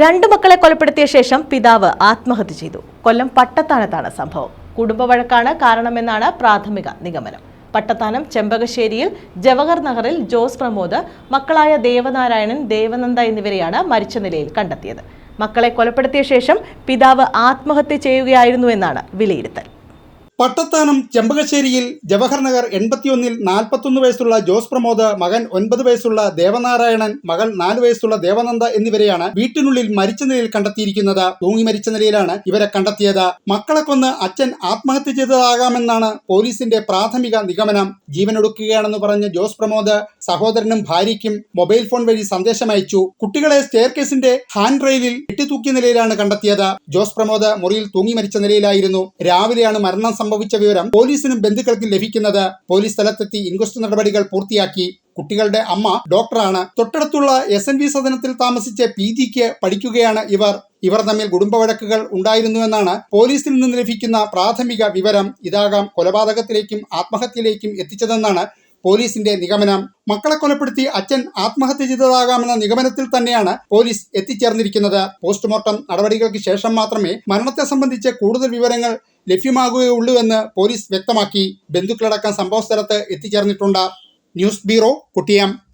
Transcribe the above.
രണ്ടു മക്കളെ കൊലപ്പെടുത്തിയ ശേഷം പിതാവ് ആത്മഹത്യ ചെയ്തു. കൊല്ലം പട്ടത്താനത്താണ് സംഭവം. കുടുംബവഴക്കാണ് കാരണമെന്നാണ് പ്രാഥമിക നിഗമനം. പട്ടത്താനം ചെമ്പകശ്ശേരിയിൽ ജവഹർ നഗറിൽ ജോസ് പ്രമോദ് മക്കളായ ദേവനാരായണൻ ദേവനന്ദ എന്നിവരെയാണ് മരിച്ച നിലയിൽ കണ്ടെത്തിയത്. മക്കളെ കൊലപ്പെടുത്തിയ ശേഷം പിതാവ് ആത്മഹത്യ ചെയ്യുകയായിരുന്നുവെന്നാണ് വിലയിരുത്തൽ. പട്ടത്താനം ചെമ്പകശ്ശേരിയിൽ ജവഹർ നഗർ എൺപത്തിയൊന്നിൽ നാൽപ്പത്തൊന്ന് വയസ്സുള്ള ജോസ് പ്രമോദ് മകൻ ഒൻപത് വയസ്സുള്ള ദേവനാരായണൻ മകൾ നാല് വയസ്സുള്ള ദേവനന്ദ എന്നിവരെയാണ് വീട്ടിനുള്ളിൽ മരിച്ച നിലയിൽ കണ്ടെത്തിയിരിക്കുന്നത്. തൂങ്ങി മരിച്ച നിലയിലാണ് ഇവരെ കണ്ടെത്തിയത്. മക്കളെ കൊന്ന് അച്ഛൻ ആത്മഹത്യ ചെയ്തതാകാമെന്നാണ് പോലീസിന്റെ പ്രാഥമിക നിഗമനം. ജീവനൊടുക്കുകയാണെന്ന് പറഞ്ഞ ജോസ് പ്രമോദ് സഹോദരനും ഭാര്യയ്ക്കും മൊബൈൽ ഫോൺ വഴി സന്ദേശം അയച്ചു. കുട്ടികളെ സ്റ്റെയർ കേസിന്റെ ഹാൻഡ് റെയിലിൽ കെട്ടിത്തൂക്കിയ നിലയിലാണ് കണ്ടെത്തിയത്. ജോസ് പ്രമോദ് മുറിയിൽ തൂങ്ങി മരിച്ച നിലയിലായിരുന്നു. രാവിലെയാണ് മരണം സംഭവിച്ച വിവരം പോലീസിനും ബന്ധുക്കൾക്കും ലഭിക്കുന്നത് പോലീസ് സ്ഥലത്തെത്തി ഇൻക്വസ്റ്റ് നടപടികൾ പൂർത്തിയാക്കി. കുട്ടികളുടെ അമ്മ ഡോക്ടറാണ്. തൊട്ടടുത്തുള്ള എസ് എൻ വി സദനത്തിൽ താമസിച്ച പി ജിക്ക് പഠിക്കുകയാണ് ഇവർ. ഇവർ തമ്മിൽ കുടുംബവഴക്കുകൾ ഉണ്ടായിരുന്നുവെന്നാണ് പോലീസിൽ നിന്ന് ലഭിക്കുന്ന പ്രാഥമിക വിവരം. ഇതാകാം കൊലപാതകത്തിലേക്കും ആത്മഹത്യയിലേക്കും എത്തിച്ചതെന്നാണ് പോലീസിന്റെ നിഗമനം. മക്കളെ കൊലപ്പെടുത്തി അച്ഛൻ ആത്മഹത്യ ചെയ്തതാകാമെന്ന നിഗമനത്തിൽ തന്നെയാണ് പോലീസ് എത്തിച്ചേർന്നിരിക്കുന്നത്. പോസ്റ്റ്മോർട്ടം നടപടികൾക്ക് ശേഷം മാത്രമേ മരണത്തെ സംബന്ധിച്ച് കൂടുതൽ വിവരങ്ങൾ ലഭ്യമാകുകയുള്ളൂവെന്ന് പോലീസ് വ്യക്തമാക്കി. ബന്ധുക്കളടക്കം സംഭവസ്ഥലത്ത് എത്തിച്ചേർന്നിട്ടുണ്ട്. News bureau കുട്ടിയം.